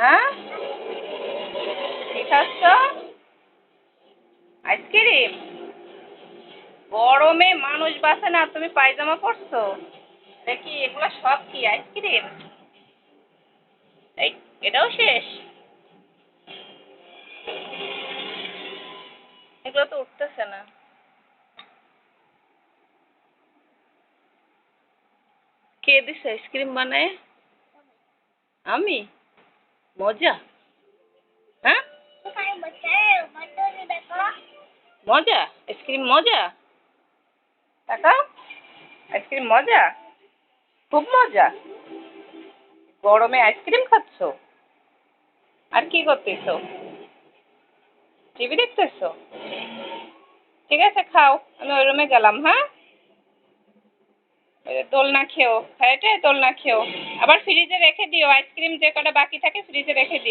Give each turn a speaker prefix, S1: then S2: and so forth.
S1: হ্যাঁ? আইসক্রিম? গরমে মানুষ বাসে না, তুমি পায়জামা পরছো? দেখি, এগুলো সব কি, আইসক্রিম? এটাও শেষ? এগুলো তো উঠতেছে না। কে দিছে আইসক্রিম বানায়? আমি? মজা? হ্যাঁ? মজা? আইসক্রিম মজা? টাকা আইসক্রিম মজা? খুব মজা। গরমে আইসক্রিম খাচ্ছ? আর কি করতেছো? টিভি দেখতেছো? ঠিক আছে, খাও। আমি ওই রুমে গেলাম হ্যাঁ? দোলনা খেও। এটা দোলনা খেও। আবার ফ্রিজে রেখে দিও আইসক্রিম যে কটা বাকি থাকে ফ্রিজে রেখে দিও।